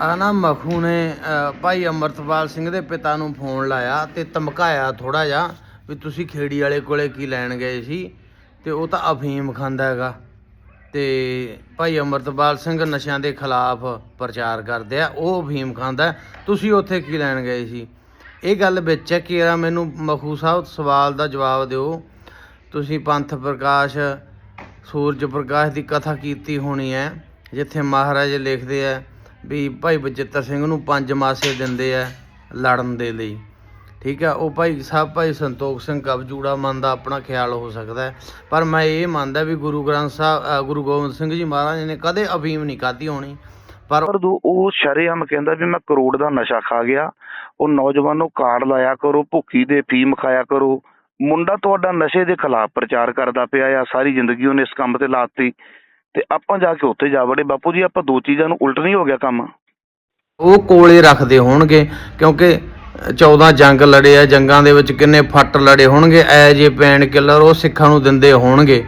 ਆ ਨਾ ਮਖੂ ਨੇ ਭਾਈ ਅਮਰਤਪਾਲ ਸਿੰਘ ਦੇ ਪਿਤਾ ਨੂੰ ਫੋਨ ਲਾਇਆ ਤੇ ਧਮਕਾਇਆ ਥੋੜਾ ਜਿਹਾ ਵੀ ਤੁਸੀਂ ਖੇੜੀ ਵਾਲੇ ਕੋਲੇ ਕੀ ਲੈਣ ਗਏ ਸੀ? ਤੇ ਉਹ ਤਾਂ ਅਫੀਮ ਖਾਂਦਾ ਹੈਗਾ। ਤੇ ਭਾਈ ਅਮਰਤਪਾਲ ਸਿੰਘ ਨਸ਼ਿਆਂ ਦੇ ਖਿਲਾਫ ਪ੍ਰਚਾਰ ਕਰਦੇ ਆ, ਉਹ ਅਫੀਮ ਖਾਂਦਾ ਤੁਸੀਂ ਉੱਥੇ ਕੀ ਲੈਣ ਗਏ ਸੀ? ਇਹ ਗੱਲ ਵਿੱਚ ਹੈ ਕਿ ਯਾਰ ਮੈਨੂੰ ਮਖੂ ਸਾਹਿਬ ਸਵਾਲ ਦਾ ਜਵਾਬ ਦਿਓ। ਤੁਸੀਂ ਪੰਥ ਪ੍ਰਕਾਸ਼, ਸੂਰਜ ਪ੍ਰਕਾਸ਼ ਦੀ ਕਥਾ ਕੀਤੀ ਹੋਣੀ ਹੈ, ਜਿੱਥੇ ਮਹਾਰਾਜ ਲਿਖਦੇ ਆ ਵੀ ਭਾਈ ਬਚਿੱਤਰ ਸਿੰਘ ਨੂੰ ਪੰਜ ਮਾਸੇ ਦਿੰਦੇ ਆ ਲੜਨ ਦੇ ਲਈ। ਠੀਕ ਹੈ ਉਹ ਭਾਈ ਸਾਹਿਬ ਭਾਈ ਸੰਤੋਖ ਸਿੰਘ ਕਬਜੂੜਾ ਮਨ ਦਾ ਆਪਣਾ ਖਿਆਲ ਹੋ ਸਕਦਾ ਹੈ। ਪਰ ਮੈਂ ਇਹ ਮੰਨਦਾ ਵੀ ਗੁਰੂ ਗ੍ਰੰਥ ਸਾਹਿਬ ਗੁਰੂ ਗੋਬਿੰਦ ਸਿੰਘ ਜੀ ਮਹਾਰਾਜ ਨੇ ਕਦੇ ਅਫੀਮ ਨਹੀਂ ਖਾਧੀ ਹੋਣੀ। ਪਰ ਉਹ ਸ਼ਰੇਆਮ ਕਹਿੰਦਾ ਵੀ ਮੈਂ ਕਰੋੜ ਦਾ ਨਸ਼ਾ ਖਾ ਗਿਆ। ਉਹ ਨੌਜਵਾਨੋ ਕਾਰਡ ਲਾਇਆ ਕਰੋ, ਭੁੱਖੀ ਦੇ ਫੀਮ ਖਾਇਆ ਕਰੋ। ਮੁੰਡਾ ਤੁਹਾਡਾ ਨਸ਼ੇ ਦੇ ਖਿਲਾਫ ਪ੍ਰਚਾਰ ਕਰਦਾ ਪਿਆ ਆ, ਸਾਰੀ ਜ਼ਿੰਦਗੀ ਉਹਨੇ ਇਸ ਕੰਮ ਤੇ ਲਾਤੀ। ਤੇ ਆਪਾਂ ਜਾ ਕੇ ਉੱਥੇ ਜਾ ਵੜੇ। ਬਾਪੂ ਜੀ, ਆਪਾਂ ਦੋ ਚੀਜ਼ਾਂ ਨੂੰ ਉਲਟ ਨਹੀਂ ਹੋ ਗਿਆ ਕੰਮ? ਉਹ ਕੋਲੇ ਰੱਖਦੇ ਹੋਣਗੇ, ਕਿਉਂਕਿ 14 ਜੰਗ ਲੜੇ ਆ, ਜੰਗਾਂ ਦੇ ਵਿੱਚ ਕਿੰਨੇ ਫੱਟ ਲੜੇ ਹੋਣਗੇ, ਐ ਜੇ ਪੈਨ ਕਿਲਰ ਉਹ ਸਿੱਖਾਂ ਨੂੰ ਦਿੰਦੇ ਹੋਣਗੇ।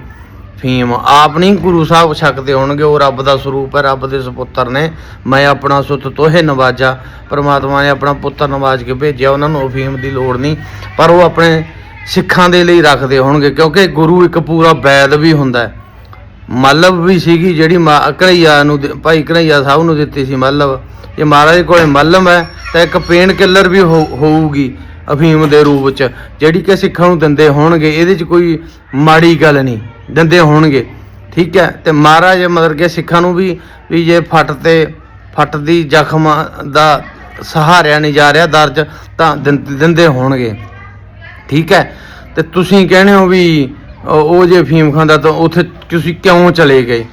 ਫੀਮ, ਆਪ ਨਹੀਂ ਗੁਰੂ ਸਾਹਿਬ ਛਕਦੇ ਹੋਣਗੇ, ਉਹ ਰੱਬ ਦਾ ਸਰੂਪ ਹੈ, ਰੱਬ ਦੇ ਸੁਪੁੱਤਰ ਨੇ। ਮੈਂ ਆਪਣਾ ਸੁੱਤ ਤੋਹੇ ਨਵਾਜਾ, ਪ੍ਰਮਾਤਮਾ ਨੇ ਆਪਣਾ ਪੁੱਤਰ ਨਵਾਜ ਕੇ ਭੇਜਿਆ, ਉਹਨਾਂ ਨੂੰ ਅਫੀਮ ਦੀ ਲੋੜ ਨਹੀਂ। ਪਰ ਉਹ ਆਪਣੇ ਸਿੱਖਾਂ ਦੇ ਲਈ ਰੱਖਦੇ ਹੋਣਗੇ, ਕਿਉਂਕਿ ਗੁਰੂ ਇੱਕ ਪੂਰਾ ਵੈਦ ਵੀ ਹੁੰਦਾ ਹੈ। ਮੱਲਬ ਵੀ ਸੀਗੀ ਜਿਹੜੀ ਮਾ- ਘਨੱਈਆ ਨੂੰ ਦਿ- ਭਾਈ ਘਨੱਈਆ ਸਾਹਿਬ ਨੂੰ ਦਿੱਤੀ ਸੀ ਮੱਲਬ। ਜੇ ਮਹਾਰਾਜ ਕੋਲੇ ਮੱਲਮ ਹੈ, ਤਾਂ ਇੱਕ ਪੇਨ ਕਿਲਰ ਵੀ ਹੋਊਗੀ ਅਫੀਮ ਦੇ ਰੂਪ ਚ, ਜਿਹੜੀ ਕਿ ਸਿੱਖਾਂ ਨੂੰ ਦਿੰਦੇ ਹੋਣਗੇ, ਇਹਦੇ ਚ ਕੋਈ ਮਾੜੀ ਗੱਲ ਨਹੀਂ, ਦਿੰਦੇ ਹੋਣਗੇ। ਠੀਕ ਹੈ, ਤੇ ਮਹਾਰਾਜ ਮਤਲਬ ਕਿ ਸਿੱਖਾਂ ਨੂੰ ਵੀ ਵੀ ਜੇ ਫੱਟ ਤੇ ਫੱਟ ਦੀ ਜ਼ਖਮ ਦਾ ਸਹਾਰਿਆ ਨਹੀਂ ਜਾ ਰਿਹਾ, ਦਰਜ ਤਾਂ ਦਿੰ- ਦਿੰਦੇ ਹੋਣਗੇ। ਠੀਕ ਹੈ, ਤੇ ਤੁਸੀਂ ਕਹਿੰਦੇ ਹੋ ਵੀ ਉਹ ਜੇ ਫੀਮ ਖਾਂਦਾ ਤਾਂ ਉੱਥੇ ਤੁਸੀਂ ਕਿਉਂ ਚਲੇ ਗਏ?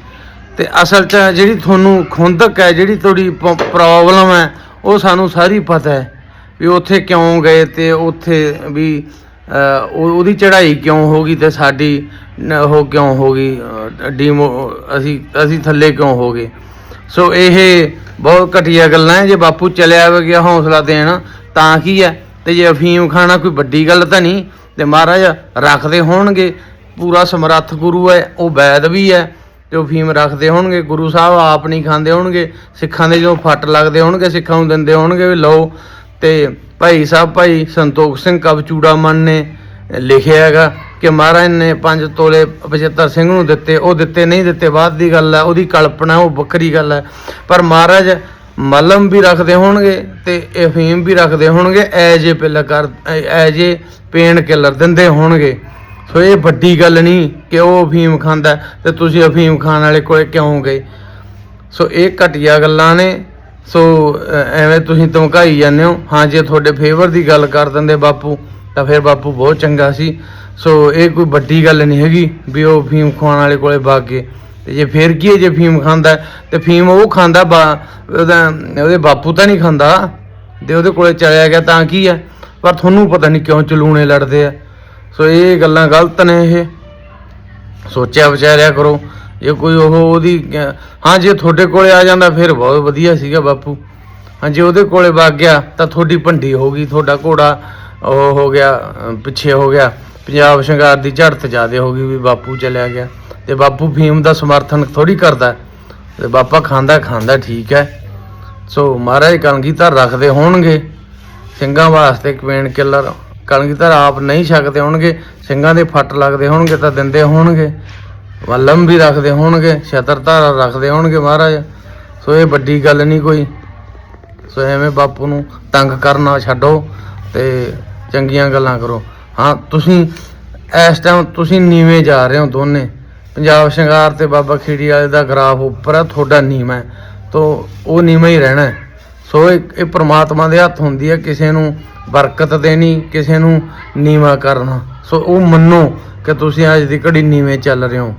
ਤੇ ਅਸਲ 'ਚ ਜਿਹੜੀ ਤੁਹਾਨੂੰ ਖੁੰਦਕ ਹੈ, ਜਿਹੜੀ ਤੁਹਾਡੀ ਪ੍ਰੋਬਲਮ ਹੈ, ਉਹ ਸਾਨੂੰ ਸਾਰੀ ਪਤਾ ਹੈ ਵੀ ਉੱਥੇ ਕਿਉਂ ਗਏ ਤੇ ਉੱਥੇ ਵੀ ਉਹਦੀ ਚੜ੍ਹਾਈ ਕਿਉਂ ਹੋ ਗਈ ਤੇ ਸਾਡੀ ਉਹ ਕਿਉਂ ਹੋ ਗਈ ਡੀਮੋ ਅਸੀਂ ਅਸੀਂ ਥੱਲੇ ਕਿਉਂ ਹੋ ਗਏ? ਸੋ ਇਹ ਬਹੁਤ ਘਟੀਆ ਗੱਲਾਂ ਜੇ ਬਾਪੂ ਚਲਿਆ ਵੇ ਗਿਆ ਹੌਸਲਾ ਦੇਣ, ਤਾਂ ਕੀ ਹੈ? ਤੇ ਜੇ ਅਫੀਮ ਖਾਣਾ ਕੋਈ ਵੱਡੀ ਗੱਲ ਤਾਂ ਨਹੀਂ, ਤੇ ਮਹਾਰਾਜ ਰੱਖਦੇ ਹੋਣਗੇ। ਪੂਰਾ ਸਮਰੱਥ ਗੁਰੂ ਹੈ, ਉਹ ਵੈਦ ਵੀ ਹੈ ਤੇ ਉਹ ਅਫੀਮ ਰੱਖਦੇ ਹੋਣਗੇ, ਗੁਰੂ ਸਾਹਿਬ ਆਪ ਨਹੀਂ ਖਾਂਦੇ ਹੋਣਗੇ, ਸਿੱਖਾਂ ਦੇ ਜੋ ਫੱਟ ਲੱਗਦੇ ਹੋਣਗੇ, ਸਿੱਖਾਂ ਨੂੰ ਦਿੰਦੇ ਹੋਣਗੇ ਵੀ ਲਓ ਤੇ ਭਾਈ ਸਾਹਿਬ, ਭਾਈ ਸੰਤੋਖ ਸਿੰਘ ਕਵਚੂੜਾ ਮਨ ਨੇ ਲਿਖਿਆ ਹੈਗਾ ਕਿ ਮਹਾਰਾਜ ਨੇ ਪੰਜ ਤੋਲੇ ਬਚਿੱਤਰ ਸਿੰਘ ਨੂੰ ਦਿੱਤੇ, ਉਹ ਦਿੱਤੇ ਨਹੀਂ ਦਿੱਤੇ, ਬਾਅਦ ਦੀ ਗੱਲ ਹੈ, ਉਹਦੀ ਕਲਪਨਾ ਉਹ ਵੱਖਰੀ ਗੱਲ ਹੈ। ਪਰ ਮਹਾਰਾਜ ਮਲਮ ਵੀ ਰੱਖਦੇ ਹੋਣਗੇ ਤੇ ਅਫੀਮ ਵੀ ਰੱਖਦੇ ਹੋਣਗੇ ਐਜ ਏ ਪਿਲ ਕਰ ਐਜ ਏ ਪੇਨ ਕਿਲਰ ਦਿੰਦੇ ਹੋਣਗੇ। ਸੋ ਇਹ ਵੱਡੀ ਗੱਲ ਨਹੀਂ ਕਿ ਉਹ ਅਫੀਮ ਖਾਂਦਾ ਤੇ ਤੁਸੀਂ ਅਫੀਮ ਖਾਣ ਵਾਲੇ ਕੋਲੇ ਕਿਉਂ ਗਏ? ਸੋ ਇਹ ਘਟੀਆ ਗੱਲਾਂ ਨੇ। ਸੋ ਐਵੇਂ ਤੁਸੀਂ ਧਮਕਾਈ ਜਾਂਦੇ ਹੋ। ਹਾਂ ਜੇ ਤੁਹਾਡੇ ਫੇਵਰ ਦੀ ਗੱਲ ਕਰ ਦਿੰਦੇ ਬਾਪੂ ਤਾਂ ਫਿਰ ਬਾਪੂ ਬਹੁਤ ਚੰਗਾ ਸੀ। ਸੋ ਇਹ ਕੋਈ ਵੱਡੀ ਗੱਲ ਨਹੀਂ ਹੈਗੀ ਵੀ ਉਹ ਫੀਮ ਖਾਣ ਵਾਲੇ ਕੋਲੇ ਵਗ ਗਏ। ਤੇ ਜੇ ਫੇਰ ਕੀ ਹੈ ਜੇ ਫੀਮ ਖਾਂਦਾ ਹੈ, ਤੇ ਫੀਮ ਉਹ ਖਾਂਦਾ ਉਹਦਾ ਉਹਦੇ ਬਾਪੂ ਤਾਂ ਨਹੀਂ ਖਾਂਦਾ। ਤੇ ਉਹਦੇ ਕੋਲੇ ਚਲਿਆ ਗਿਆ ਤਾਂ ਕੀ ਹੈ? ਪਰ ਤੁਹਾਨੂੰ ਪਤਾ ਨਹੀਂ ਕਿਉਂ ਚਲੂਣੇ ਲੜਦੇ ਆ। ਸੋ ਇਹ ਗੱਲਾਂ ਗਲਤ ਨੇ ਇਹ। ਸੋਚਿਆ ਵਿਚਾਰਿਆ ਕਰੋ। ਜੇ ਕੋਈ ਉਹ ਉਹਦੀ, ਹਾਂ, ਜੇ ਤੁਹਾਡੇ ਕੋਲੇ ਆ ਜਾਂਦਾ, ਫਿਰ ਬਹੁਤ ਵਧੀਆ ਸੀਗਾ ਬਾਪੂ। ਹਾਂ, ਜੇ ਉਹਦੇ ਕੋਲੇ ਵਗ ਗਿਆ, ਤਾਂ ਤੁਹਾਡੀ ਭੰਡੀ ਹੋ ਗਈ, ਤੁਹਾਡਾ ਘੋੜਾ ਉਹ ਹੋ ਗਿਆ, ਪਿੱਛੇ ਹੋ ਗਿਆ। ਪੰਜਾਬ ਸ਼ਿੰਗਾਰ ਦੀ ਝੜਤ ਜ਼ਿਆਦੇ ਹੋ ਗਈ ਵੀ ਬਾਪੂ ਚਲਿਆ ਗਿਆ। ਤੇ ਬਾਪੂ ਫੀਮ ਦਾ ਸਮਰਥਨ ਥੋੜੀ ਕਰਦਾ। ਤੇ ਬਾਪਾ ਖਾਂਦਾ ਖਾਂਦਾ ਠੀਕ ਹੈ। ਸੋ ਮਹਾਰਾਜ ਕਲਗੀਧਰ ਰੱਖਦੇ ਹੋਣਗੇ। ਸਿੰਘਾਂ ਵਾਸਤੇ ਕਵੇਨ ਕਿਲਰ। ਕਣਕ ਕਲਗੀਧਰ ਆਪ ਨਹੀਂ ਛਕਦੇ ਹੋਣਗੇ, ਸਿੰਘਾਂ ਦੇ ਫੱਟ ਲੱਗਦੇ ਹੋਣਗੇ ਤਾਂ ਦਿੰਦੇ ਹੋਣਗੇ ਵੱਲਮ ਵੀ ਰੱਖਦੇ ਹੋਣਗੇ ਛਤਰ ਧਾਰਾ ਰੱਖਦੇ ਹੋਣਗੇ ਮਹਾਰਾਜ। ਸੋ ਇਹ ਵੱਡੀ ਗੱਲ ਨਹੀਂ ਕੋਈ। ਸੋ ਐਵੇਂ ਬਾਪੂ ਨੂੰ ਤੰਗ ਕਰਨਾ ਛੱਡੋ ਤੇ ਚੰਗੀਆਂ ਗੱਲਾਂ ਕਰੋ। ਹਾਂ, ਤੁਸੀਂ ਇਸ ਟਾਈਮ ਤੁਸੀਂ ਨੀਵੇਂ ਜਾ ਰਹੇ ਹੋ ਦੋਨੇ। ਪੰਜਾਬ ਸ਼ਿੰਗਾਰ ਤੇ ਬਾਬਾ ਖੇੜੀ ਵਾਲੇ ਦਾ ਗ੍ਰਾਫ ਉੱਪਰ ਹੈ ਤੁਹਾਡਾ ਨੀਵਾਂ ਹੈ। ਤੋ ਉਹ ਨੀਵਾਂ ਹੀ ਰਹਿਣਾ ਹੈ। ਸੋ ਇਹ ਇਹ ਪ੍ਰਮਾਤਮਾ ਦੇ ਹੱਥ ਹੁੰਦੀ ਹੈ, ਕਿਸੇ ਨੂੰ ਬਰਕਤ ਦੇਣੀ, ਕਿਸੇ ਨੂੰ ਨੀਵਾ ਕਰਨਾ। ਸੋ ਉਹ ਮੰਨੋ ਕਿ ਤੁਸੀਂ ਅੱਜ ਦੀ ਘੜੀ ਨੀਵੇਂ ਚੱਲ ਰਹੇ ਹੋ।